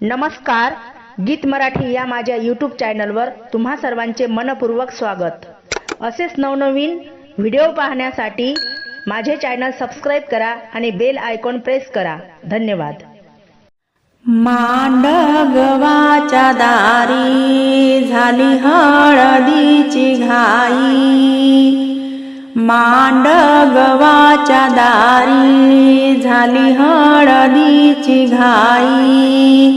नमस्कार गीत मराठी या माझ्या यूट्यूब चॅनलवर तुम्हा सर्वांचे मनपूर्वक स्वागत. असेच नवनवीन व्हिडिओ पाहण्यासाठी माझे चॅनल सबस्क्राईब करा आणि बेल आयकॉन प्रेस करा. धन्यवाद. मांडगवाच्या दारी झाली हळदीची घाई. मांडगवाच्या दारी झाली हळदीची घाई.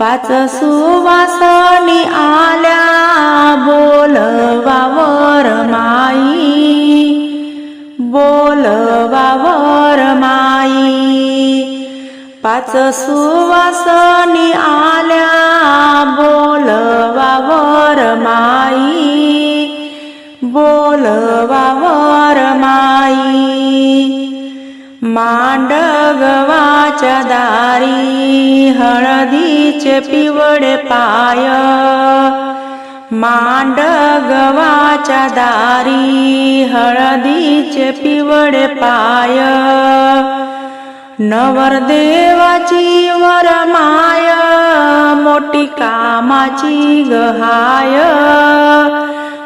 पाच सुवासनी आल्या बोलवावर माई. बोलवावर माई. पाच सुवासनी आल्या बोलवावर माई. बोलवावर माई. मांडगवाच्या दारी हळदीचे पिवळे पाय. मांडगवाच्या दारी हळदीचे पिवळे पाय. नवरदेवाची वरमाय मोठी कामाची गहाय.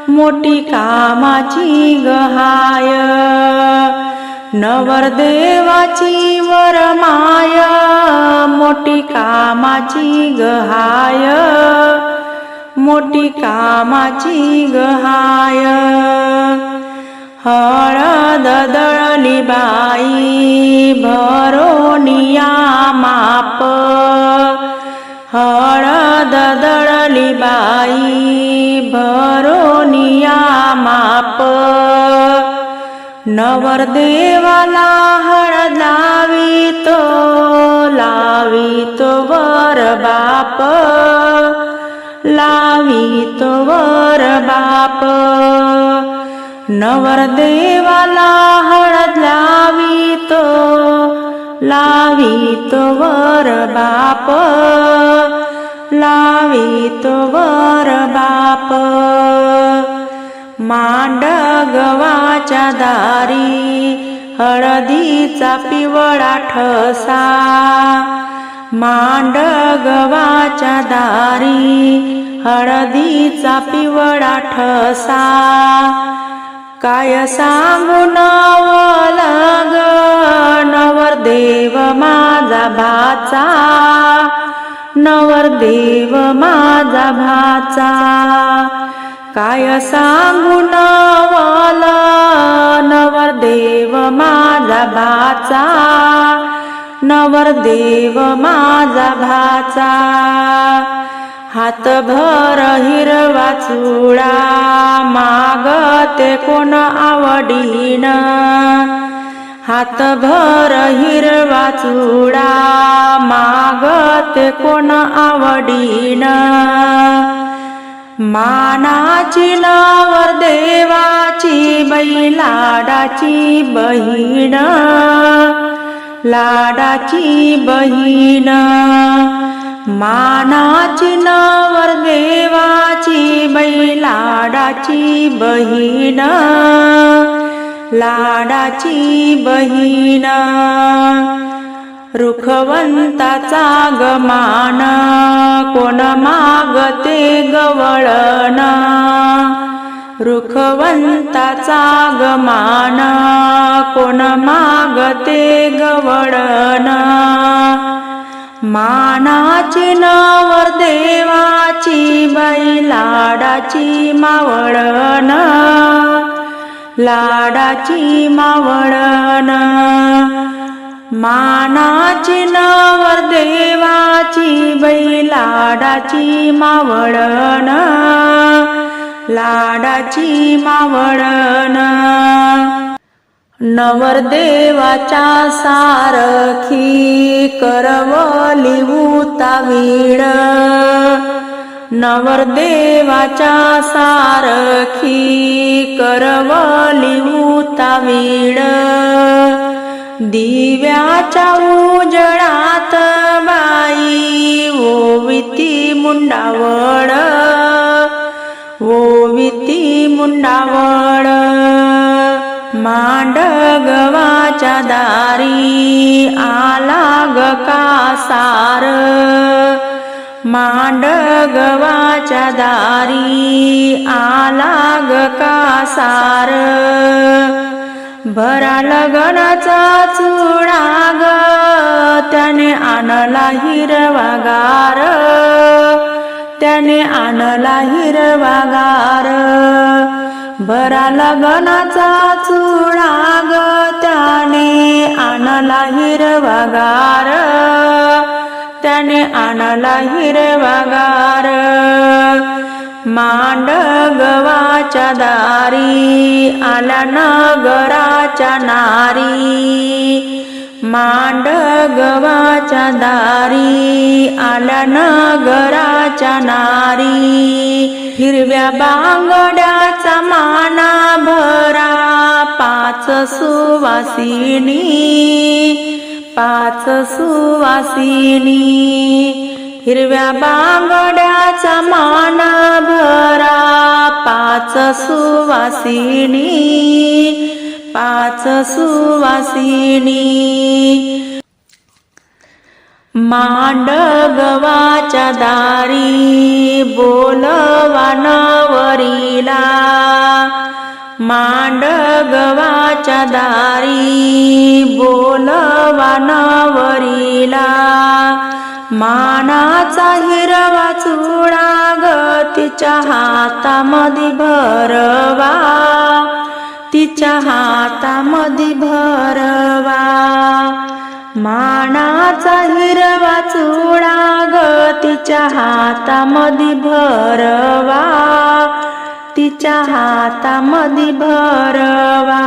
मोठी कामाची गहाय. नवरदेवाची वर माय मोठी कामाची गहाय. मोठी कामाची गहाय. हळद दळली बाई भरोनिया माप. हळद दळली बाई भरोनिया माप. નવર દેવાલા હળ લાવી તો લાવી તો વર બાપ, લાવી તો વર બાપ. નવર દેવાલા હળ લાવી તો લાવી તો વર બાપ, લાવી તો વર બાપ. मांड गव्हाच्या दारी हळदीचा पिवळा ठसा. मांडगवाच्या दारी हळदीचा पिवळा ठसा. काय सांगू नवलग नवरदेव माझा भाचा. नवरदेव माझा भाचा. काय सांगू नवरदेव माझा भाचा. नवरदेव माझा भाचा. हातभर हिरवा चुडा. मागते कोण आवडीन. हातभर हिरवा चुडा. मागते कोण आवडीन. मानाची नावर देवाची बैलाडाची बहीण. लाडाची बहीण. मानाची नावर देवाची बैलाडाची बहीण. लाडाची बहीण. रुखवंताचा गमान कोण मागते गवळण? रुखवंताचा गमान कोण मागते गवळण? मानाची नवर देवाची बैलाडाची लाडाची मावळण? लाडाची मावळण? मानाची नवर देवाची बाई लाडाची मावळण. लाडाची मावळण. नवरदेवाच्या सारखी करवली उतावीड नवरदेवाच्या सारखी करवली उतावीड दिव्याच्या उजळात बाई ओविती मुंडावळ. ओविती मुंडावळ. मांडगवाच्या दारी आला ग कासार. मांडगवाच्या दारी आला ग कासार. भरा लगनाचा चुडा ग. त्याने आणला हिरवा गार त्याने आणला हिरवा गार भरा लगनाचा चुडा ग. त्याने आणला हिरवा गार त्याने आणला हिरवा गार मांडगवाच्या दारी आल्या नगराच्या नारी मांडगवाच्या दारी आल्या नगराच्या नारी हिरव्या बांगड्याचा माना भरा पाच सुवासिनी पाच सुवासिनी हिरव्या बांगड्याचा माना भरा पाच सुवासिनी पाच सुवासिनी. मांडगवाच्या दारी बोलवा नवरीला. मांडगवाच्या दारी बोलवा नवरीला. मानाचा हिरवा चुडा ग तिच्या हातामध्ये भरवा. तिच्या हातामध्ये भरवा. मानाचा हिरवा चुडा ग तिच्या हातामध्ये भरवा. तिच्या हातामध्ये भरवा.